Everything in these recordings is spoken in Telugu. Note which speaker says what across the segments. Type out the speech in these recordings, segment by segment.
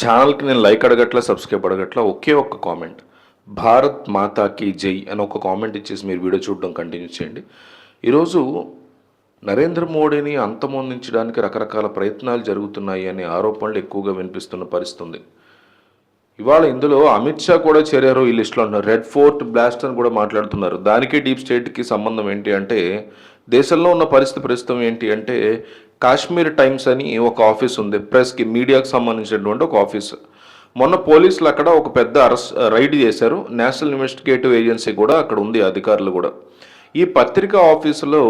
Speaker 1: ఛానల్కి నేను లైక్ అడగట్లా సబ్స్క్రైబ్ అడగట్లా ఒకే ఒక్క కామెంట్. భారత్ మాతాకి జై అని ఒక కామెంట్ ఇచ్చేసి మీరు వీడియో చూడడం కంటిన్యూ చేయండి. ఈరోజు నరేంద్ర మోడీని అంతమొందించడానికి రకరకాల ప్రయత్నాలు జరుగుతున్నాయి అనే ఆరోపణలు ఎక్కువగా వినిపిస్తున్న పరిస్థితి ఉంది. ఇవాళ ఇందులో అమిత్ షా కూడా చేరారు ఈ లిస్టులో ఉన్నారు రెడ్ ఫోర్ట్ బ్లాస్ట్ అని కూడా మాట్లాడుతున్నారు. దానికి డీప్ స్టేట్కి సంబంధం ఏంటి అంటే దేశంలో ఉన్న పరిస్థితి ప్రస్తుతం ఏంటి అంటే కాశ్మీర్ టైమ్స్ అని ఒక ఆఫీస్ ఉంది. ప్రెస్కి మీడియాకి సంబంధించినటువంటి ఒక ఆఫీస్ మొన్న పోలీసులు అక్కడ ఒక పెద్ద అరెస్ట్ రైడ్ చేశారు. నేషనల్ ఇన్వెస్టిగేటివ్ ఏజెన్సీ కూడా అక్కడ ఉంది అధికారులు కూడా. ఈ పత్రికా ఆఫీసులో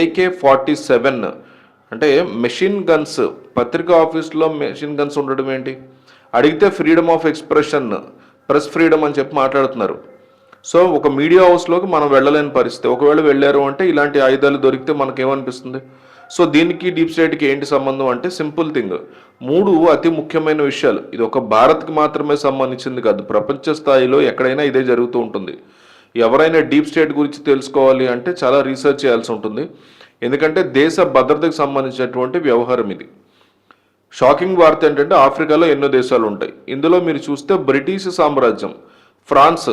Speaker 1: ఏకే ఫార్టీ సెవెన్ అంటే మెషిన్ గన్స్ పత్రికా ఆఫీస్లో మెషిన్ గన్స్ ఉండడం ఏంటి? అడిగితే freedom of expression press freedom అని చెప్పి మాట్లాడుతున్నారు. సో ఒక మీడియా హౌస్లోకి మనం వెళ్ళలేని పరిస్థితి. ఒకవేళ వెళ్ళారు అంటే ఇలాంటి ఆయుధాలు దొరికితే మనకేమనిపిస్తుంది? సో దీనికి డీప్ స్టేట్కి ఏంటి సంబంధం అంటే సింపుల్ థింగ్. మూడు అతి ముఖ్యమైన విషయాలు. ఇది ఒక భారత్కి మాత్రమే సంబంధించింది కాదు. ప్రపంచ స్థాయిలో ఎక్కడైనా ఇదే జరుగుతూ ఉంటుంది. ఎవరైనా డీప్ స్టేట్ గురించి తెలుసుకోవాలి అంటే చాలా రీసెర్చ్ చేయాల్సి ఉంటుంది. ఎందుకంటే దేశ భద్రతకు సంబంధించినటువంటి వ్యవహారం ఇది. షాకింగ్ వార్త ఏంటంటే ఆఫ్రికాలో ఎన్నో దేశాలు ఉంటాయి. ఇందులో మీరు చూస్తే బ్రిటిష్ సామ్రాజ్యం ఫ్రాన్స్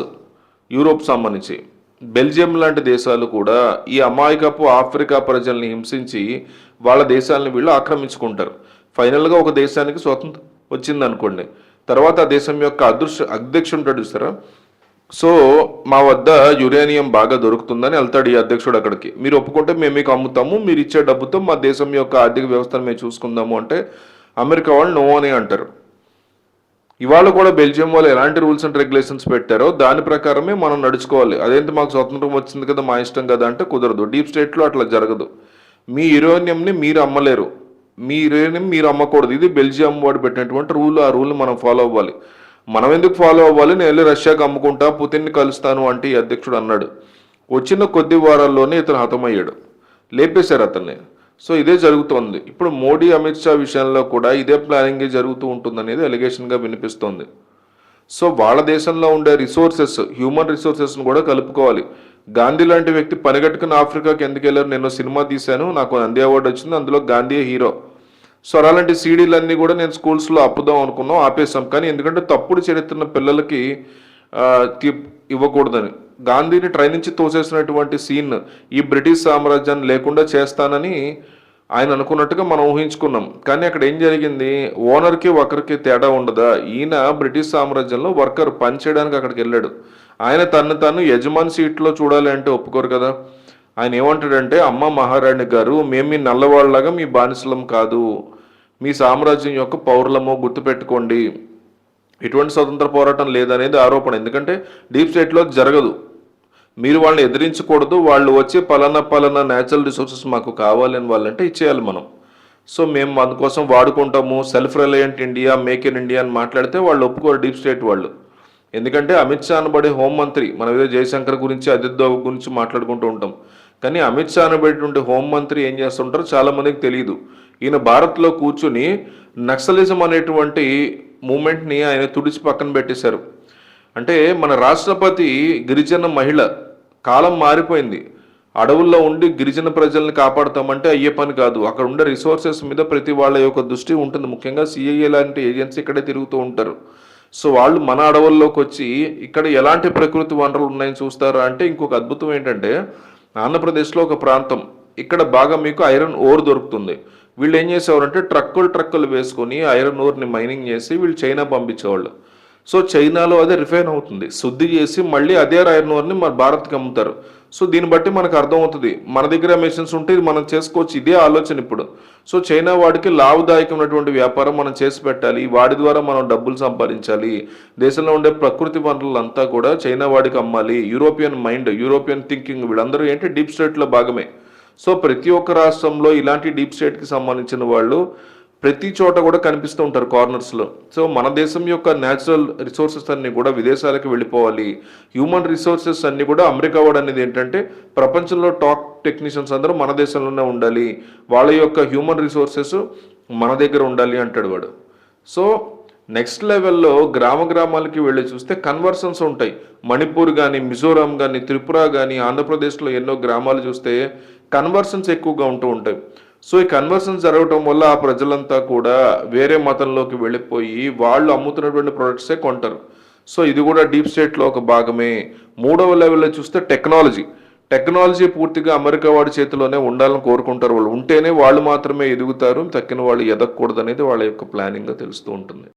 Speaker 1: యూరోప్ సంబంధించి. బెల్జియం లాంటి దేశాలు కూడా ఈ అమాయకపు ఆఫ్రికా ప్రజల్ని హింసించి వాళ్ళ దేశాలను వీళ్ళు ఆక్రమించుకుంటారు. ఫైనల్గా ఒక దేశానికి స్వతంత్రం వచ్చింది అనుకోండి తర్వాత ఆ దేశం యొక్క అదృశ్య అధ్యక్షుడు ఉంటాడు చూస్తారా సో మా వద్ద యురేనియం బాగా దొరుకుతుందని వెళ్తాడు ఈ అధ్యక్షుడు అక్కడికి. మీరు ఒప్పుకుంటే మేము మీకు అమ్ముతాము మీరు ఇచ్చే డబ్బుతో మా దేశం యొక్క ఆర్థిక వ్యవస్థను మేము చూసుకుందాము అంటే అమెరికా వాళ్ళు నో అని అంటారు. ఇవాళ కూడా బెల్జియం వాళ్ళు ఎలాంటి రూల్స్ అండ్ రెగ్యులేషన్స్ పెట్టారో దాని ప్రకారమే మనం నడుచుకోవాలి. అదేంటి మాకు స్వతంత్రం వచ్చింది కదా మా ఇష్టం కదా అంటే కుదరదు. డీప్ స్టేట్లో అట్లా జరగదు. మీ యురేనియంని మీరు అమ్మలేరు. మీ యురేనియం మీరు అమ్మకూడదు. ఇది బెల్జియం వాడు పెట్టినటువంటి రూల్. ఆ రూల్ మనం ఫాలో అవ్వాలి. మనం ఎందుకు ఫాలో అవ్వాలి? నేను వెళ్ళి రష్యాకి అమ్ముకుంటా పుతిన్ని కలుస్తాను అంటే ఈ అధ్యక్షుడు అన్నాడు. వచ్చిన కొద్ది వారాల్లోనే ఇతను హతమయ్యాడు. లేపేశారు అతన్ని. సో ఇదే జరుగుతోంది. ఇప్పుడు మోడీ అమిత్ షా విషయంలో కూడా ఇదే ప్లానింగ్ జరుగుతూ ఉంటుందనేది ఎలిగేషన్గా వినిపిస్తోంది. సో వాళ్ళ దేశంలో ఉండే రిసోర్సెస్ హ్యూమన్ రిసోర్సెస్ను కూడా కలుపుకోవాలి. గాంధీ లాంటి వ్యక్తి పనిగట్టుకుని ఆఫ్రికాకి ఎందుకు వెళ్ళారు? నేను సినిమా తీశాను నాకు నంది అవార్డు వచ్చింది అందులో గాంధీ హీరో సో అలాంటి సీడీలన్నీ కూడా నేను స్కూల్స్లో అప్పుదాం అనుకున్నాం ఆపేసాం కానీ ఎందుకంటే తప్పుడు చరిత్రన పిల్లలకి ఇవ్వకూడదని. గాంధీని ట్రైన్ నుంచి తోసేసినటువంటి సీన్ ఈ బ్రిటిష్ సామ్రాజ్యాన్ని లేకుండా చేస్తానని ఆయన అనుకున్నట్టుగా మనం ఊహించుకున్నాం. కానీ అక్కడ ఏం జరిగింది? ఓనర్కి ఒకరికి తేడా ఉండదా? ఈయన బ్రిటిష్ సామ్రాజ్యంలో వర్కర్ పని చేయడానికి అక్కడికి వెళ్ళాడు. ఆయన తను తను యజమాని సీట్లో చూడాలి అంటే ఒప్పుకోరు కదా. ఆయన ఏమంటాడంటే అమ్మ మహారాణి గారు మేము మీ నల్లవాళ్ళలాగా మీ బానిసలం కాదు. మీ సామ్రాజ్యం యొక్క పౌరులమో గుర్తుపెట్టుకోండి. ఎటువంటి స్వతంత్ర పోరాటం లేదనేది ఆరోపణ. ఎందుకంటే డీప్ స్టేట్లో జరగదు. మీరు వాళ్ళని ఎదిరించకూడదు. వాళ్ళు వచ్చి పలానా పలానా న్యాచురల్ రిసోర్సెస్ మాకు కావాలని వాళ్ళంటే ఇచ్చేయాలి మనం. సో మేము అందుకోసం వాడుకుంటాము. Self reliant India make in India అని మాట్లాడితే వాళ్ళు ఒప్పుకోరు డీప్ స్టేట్ వాళ్ళు. ఎందుకంటే అమిత్ షా అనబడే హోంమంత్రి మనం ఏదో జయశంకర్ గురించి అజిత్ దోవ్ గురించి మాట్లాడుకుంటూ ఉంటాం. కానీ అమిత్ షా అనబడేటువంటి హోంమంత్రి ఏం చేస్తుంటారో చాలామందికి తెలియదు ఈయన భారత్లో కూర్చుని నక్సలిజం అనేటువంటి మూమెంట్ని ఆయన తుడిచి పక్కన పెట్టేశారు. అంటే మన రాష్ట్రపతి గిరిజన మహిళ కాలం మారిపోయింది. అడవుల్లో ఉండి గిరిజన ప్రజల్ని కాపాడతామంటే అయ్యే పని కాదు. అక్కడ ఉండే రిసోర్సెస్ మీద ప్రతి వాళ్ళ యొక్క దృష్టి ఉంటుంది. ముఖ్యంగా సిఐఏ లాంటి ఏజెన్సీ ఇక్కడే తిరుగుతూ ఉంటారు. సో వాళ్ళు మన అడవుల్లోకి వచ్చి ఇక్కడ ఎలాంటి ప్రకృతి వనరులు ఉన్నాయని చూస్తారా అంటే ఇంకొక అద్భుతం ఏంటంటే ఆంధ్రప్రదేశ్లో ఒక ప్రాంతం. ఇక్కడ బాగా మీకు ఐరన్ ఓర్ దొరుకుతుంది. వీళ్ళు ఏం చేసేవారంటే ట్రక్కులు ట్రక్కులు వేసుకొని ఐరన్ ఓర్ని మైనింగ్ చేసి వీళ్ళు చైనా పంపించేవాళ్ళు. సో చైనాలో అదే రిఫైన్ అవుతుంది. శుద్ధి చేసి మళ్ళీ అదే ఐరన్ ఓర్ని మన భారత్కి అమ్ముతారు. సో దీన్ని బట్టి మనకు అర్థమవుతుంది. మన దగ్గర మెషిన్స్ ఉంటే మనం చేసుకోవచ్చు. ఇదే ఆలోచన ఇప్పుడు. సో చైనా వాడికి లాభదాయకమైనటువంటి వ్యాపారం మనం చేసి పెట్టాలి. వాడి ద్వారా మనం డబ్బులు సంపాదించాలి. దేశంలో ఉండే ప్రకృతి వనరులంతా కూడా చైనా వాడికి అమ్మాలి. యూరోపియన్ మైండ్ యూరోపియన్ థింకింగ్ వీళ్ళందరూ ఏంటి? డీప్ స్టేట్లో భాగమే. సో ప్రతి ఒక్క రాష్ట్రంలో ఇలాంటి డీప్ స్టేట్కి సంబంధించిన వాళ్ళు ప్రతి చోట కూడా కనిపిస్తూ ఉంటారు కార్నర్స్లో సో మన దేశం యొక్క న్యాచురల్ రిసోర్సెస్ అన్నీ కూడా విదేశాలకు వెళ్ళిపోవాలి. హ్యూమన్ రిసోర్సెస్ అన్నీ కూడా అమెరికా వాడు అనేది ఏంటంటే ప్రపంచంలో టాప్ టెక్నీషియన్స్ అందరూ మన దేశంలోనే ఉండాలి. వాళ్ళ యొక్క హ్యూమన్ రిసోర్సెస్ మన దగ్గర ఉండాలి అంటాడు వాడు. సో నెక్స్ట్ లెవెల్లో గ్రామ గ్రామాలకి వెళ్ళి చూస్తే కన్వర్సన్స్ ఉంటాయి. మణిపూర్ కానీ మిజోరాం కానీ త్రిపుర కానీ ఆంధ్రప్రదేశ్లో ఎన్నో గ్రామాలు చూస్తే కన్వర్షన్స్ ఎక్కువగా ఉంటూ ఉంటాయి. సో ఈ కన్వర్షన్స్ జరగటం వల్ల ఆ ప్రజలంతా కూడా వేరే మతంలోకి వెళ్ళిపోయి వాళ్ళు అమ్ముతున్నటువంటి ప్రొడక్ట్సే కొంటారు. సో ఇది కూడా డీప్ స్టేట్లో ఒక భాగమే. మూడవ లెవెల్లో చూస్తే టెక్నాలజీ టెక్నాలజీ పూర్తిగా అమెరికా వాడి చేతిలోనే ఉండాలని కోరుకుంటారు వాళ్ళు. ఉంటేనే వాళ్ళు మాత్రమే ఎదుగుతారు తక్కిన వాళ్ళు ఎదగకూడదు అనేది వాళ్ళ యొక్క ప్లానింగ్గా తెలుస్తూ ఉంటుంది.